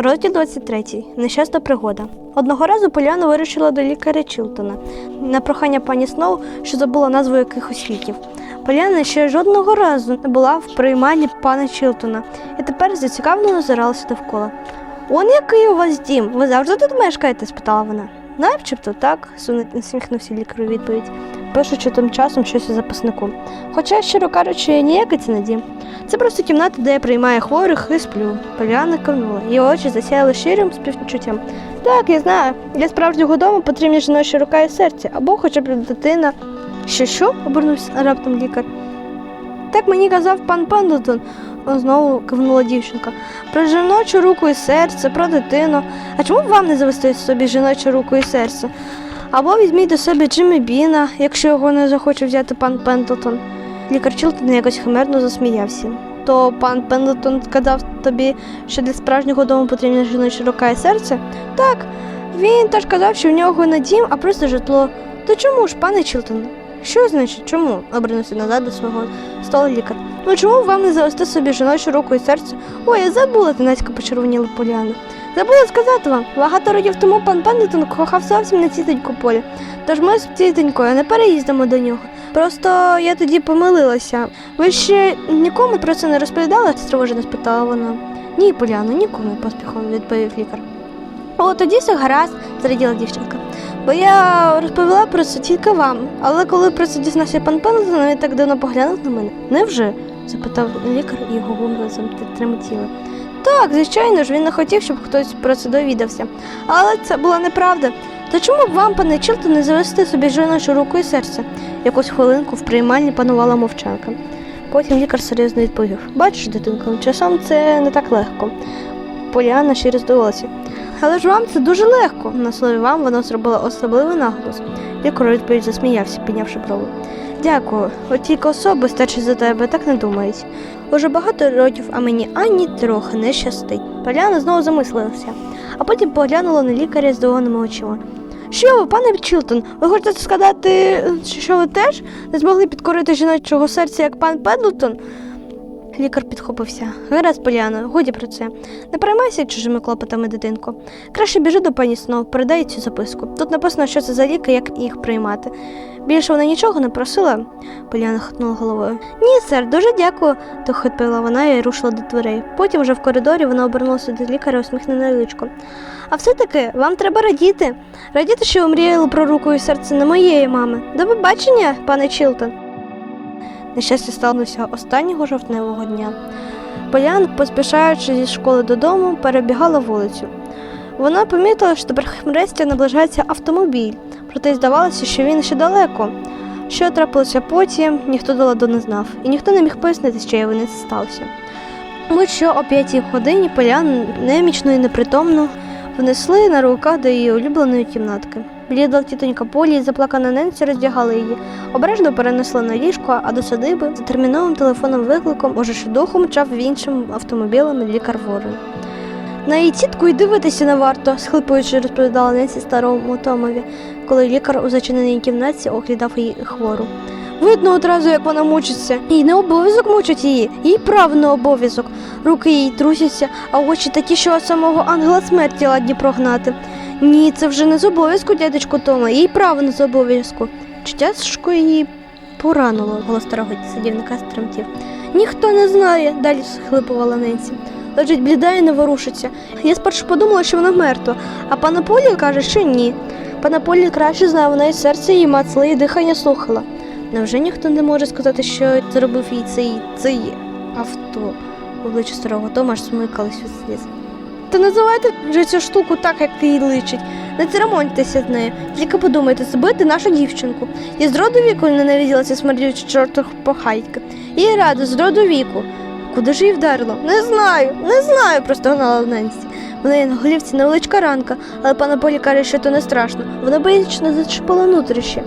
Розділ 23. Нещасна пригода. Одного разу Поляна вирішила до лікаря Чілтона на прохання пані Сноу, що забула назву якихось ліків. Поляна ще жодного разу не була в приймальні пана Чілтона і тепер зацікавлено озиралася довкола. Он який у вас дім? Ви завжди тут мешкаєте? спитала вона. Начебто так, сумно усміхнувся лікар у відповідь, пишучи тим часом щось у записнику. Хоча, щиро кажучи, ніякий це не. Це просто кімната, де я приймаю хворих і сплю. Поляна кивнула. Її очі засяяли щирим співчуттям. Так, я знаю. Для справжнього дому потрібні жіночі рука і серце, або хоча б дитина. Що що? обернувся раптом лікар. Так мені казав пан Пендлтон, знову кивнула дівчинка. Про жіночу руку і серце, про дитину. А чому б вам не завести собі жіночу руку і серце? Або візьміть до себе Джиммі Біна, якщо його не захоче взяти пан Пендлтон. Лікар Чілтон якось химерно засміявся. То пан Пендлтон сказав тобі, що для справжнього дому потрібна жіноча рука і серце? Так, він теж казав, що в нього не дім, а просто житло. То чому ж, пане Чілтон? Що значить чому? обернувся назад до свого столу лікар. Ну чому вам не завести собі жіночу руку і серце? Ой, я забула, Тинецька почервоніла Поляна. Забула сказати вам, багато років тому пан Пендлтон кохав зовсім не тітоньку Полі. Тож ми з тітонькою не переїздимо до нього. Просто я тоді помилилася. Ви ще нікому про це не розповідали? стривожено спитала вона. Ні, Поляно, нікому, поспіхом відповів лікар. О, тоді все гаразд, зраділа дівчинка. Бо я розповіла про це тільки вам. Але коли про це дізнався пан Пендлтон, він так дивно поглянув на мене. Невже? запитав лікар, і його губи тремтіли. Так, звичайно ж, він не хотів, щоб хтось про це довідався. Але це була неправда. Та чому б вам, пане Чілтон, не завести собі жіночу руку і серце? Якусь хвилинку в приймальні панувала мовчанка. Потім лікар серйозно відповів: Бачиш, дитинко, часом це не так легко. Поліана ще здивилася. Але ж вам це дуже легко. На слові вам вона зробила особливий наголос. Лікар у відповідь засміявся, піднявши брови. Дякую, от тільки особи старші за тебе так не думають. Уже багато років, а мені ані трохи не щастить. Поляна знову замислилася, а потім поглянула на лікаря здивованими очима. Що ви, пане Чілтон, ви хочете сказати, що ви теж не змогли підкорити жіночого серця, як пан Пендлтон? Лікар підхопився. Гаразд, Поліано, годі про це. Не переймайся чужими клопотами, дитинко. Краще біжи до пані Снов, передай цю записку. Тут написано, що це за ліки, як їх приймати. Більше вона нічого не просила, Поліана хитнула головою. Ні, сер, дуже дякую, тихо відповіла вона і рушила до дверей. Потім вже в коридорі вона обернулася до лікаря усміхнене личко. А все-таки вам треба радіти. Радіти, що ви мріяли про руку і серце не моєї мами. До побачення, пане Чілтон. Нещастя сталося останнього жовтневого дня. Полян, поспішаючи зі школи додому, перебігала вулицю. Вона помітила, що до перехрестя наближається автомобіль, проте здавалося, що він ще далеко. Що трапилося потім, ніхто доладу не знав, і ніхто не міг пояснити, що вини це сталося. Будь-що о п'ятій годині Полян немічно і непритомно внесли на руках до її улюбленої кімнатки. Блідла тітонька Полі і заплакана Ненсі роздягали її. Обережно перенесли на ліжко, а до садиби за терміновим телефоном викликом уже духом мчав в іншим автомобілем лікар Ворон. На її тітку й дивитися не варто, схлипуючи, розповідала Ненсі старому Томові, коли лікар у зачиненій кімнаті оглядав її хвору. Видно одразу, як вона мучиться. Їй не обов'язок мучить її, їй право не обов'язок. Руки їй трусяться, а очі такі, що самого ангела смерті ладні прогнати. Ні, це вже не з обов'язку, дядечко Тома, їй право не з обов'язку. Чи тяжко її поранило, голос старого садівника стремтів. Ніхто не знає, далі схлипувала Ненсі. Лежить бліда і не ворушиться. Я спершу подумала, що вона мертва, а пана Полі каже, що ні. Пана Полі краще знає, вона і серце її мацала, і дихання слухала. Невже ніхто не може сказати, що зробив їй цей цей авто? Обличчя старого Тома аж смикались від сліз. Та називайте вже цю штуку так, як їй личить. Не церемоньтеся з нею. Тільки подумайте, збити нашу дівчинку. Я з роду віку ненавиділася смердючи чортах похайки. І рада з роду віку. Куди ж її вдарило? Не знаю, не знаю, простогнала Ненсі. В неї на голівці невеличка ранка, але пана Полі каже, що то не страшно. Вона боїться зачепила нутріще.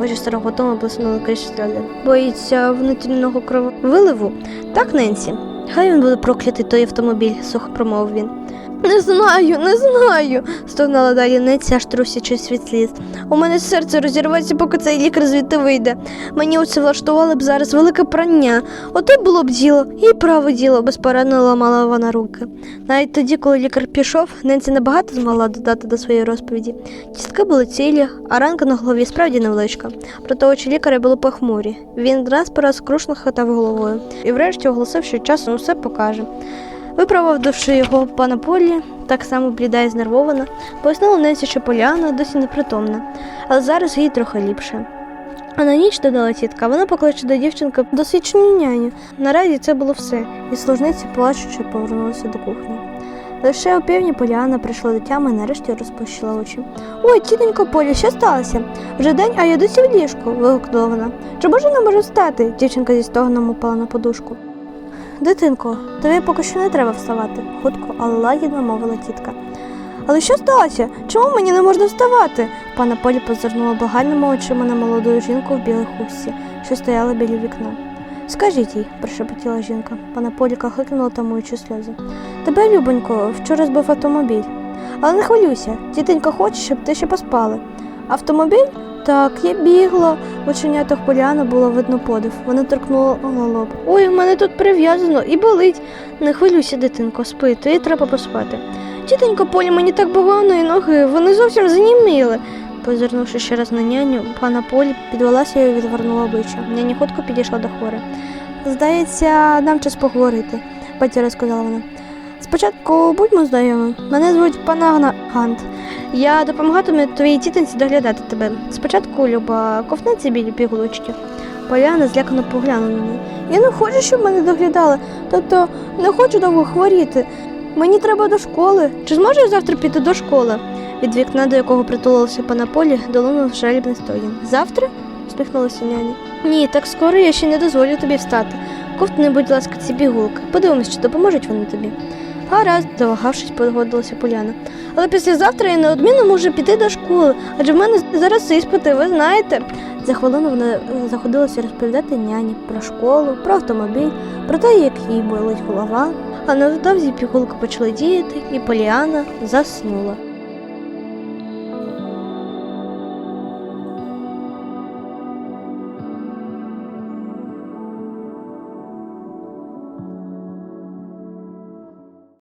Очі старого Тома блиснули крізь сльози. Боїться внутрішнього крововиливу? Так, Ненсі. Хай він буде проклятий той автомобіль, сухо промовив він. Не знаю, не знаю, стогнала далі Неця, аж трусячись від сліз. У мене серце розірветься, поки цей лікар звідти вийде. Мені оце влаштували б зараз велике прання. Ото було б діло, і право діло, безпорадно ламала вона руки. Навіть тоді, коли лікар пішов, Ненці небагато змогла додати до своєї розповіді. Тістки були цілі, а ранка на голові справді невеличка. Проте очі лікаря були похмурі. Він раз по раз скрушно хитав головою і врешті оголосив, що часом усе покаже. Виправивши його пана Полі, так само бліда і знервована, пояснила Ненсі, що Поляна досі непритомна, але зараз їй трохи ліпше. А на ніч додала тітка, вона покличе до дівчинки досвідчену няню. Наразі це було все, і служниці плачучи повернулися до кухні. Лише о півдні Поліана прийшла до тями і нарешті розплющила очі. Ой, тітонько Полі, що сталося? Вже день, а я досі в ліжку, вигукнула вона. Чи може не можу встати? Дівчинка зі стогоном упала на подушку. Дитинко, тобі поки що не треба вставати, хутко, але лагідно мовила тітка. Але що сталося? Чому мені не можна вставати? Пана Полі позирнула благальними очима на молоду жінку в білій хустці, що стояла біля вікна. Скажіть їй, прошепотіла жінка. Пана Поліка хикнула, тамуючи сльози. Тебе, любонько, вчора збив автомобіль. Але не хвилюйся, тітенька хоче, щоб ти ще поспали. Автомобіль? Так, я бігла. В оченятах Поляна було видно подив. Вона торкнула лоб. Ой, в мене тут прив'язано і болить. Не хвилюйся, дитинко, спи, тобі треба поспати. Тітенько Полі, мені так погано і ноги, вони зовсім заніміли. Позирнувши ще раз на няню, пана Полі підвелася і відвернула обличчя. Няня хутко підійшла до хвори. Здається, нам час поговорити, батя сказала вона. Спочатку будьмо знайомі. Мене звуть пана Гант. Я допомагатиму твоїй тітоньці доглядати тебе. Спочатку Люба ковнеться біля пігулочки. Поляна злякано поглянула на неї. Я не хочу, щоб мене доглядали, тобто не хочу довго хворіти. Мені треба до школи. Чи зможу я завтра піти до школи? Від вікна, до якого притулився пана Полі, долинув жалібний стоїн. Завтра? усміхнулася няня. Ні, так скоро я ще не дозволю тобі встати. Ковтни, будь ласка, ці пігулки. Подивимось, чи допоможуть вони тобі. Гаразд, завагавшись, погодилася Поляна. Але післязавтра я неодмінно можу піти до школи, адже в мене зараз іспити, ви знаєте. За хвилину вона е, заходилася розповідати няні про школу, про автомобіль, про те, як їй болить голова. А невдовзі пігулки почали діяти, і Поліана заснула.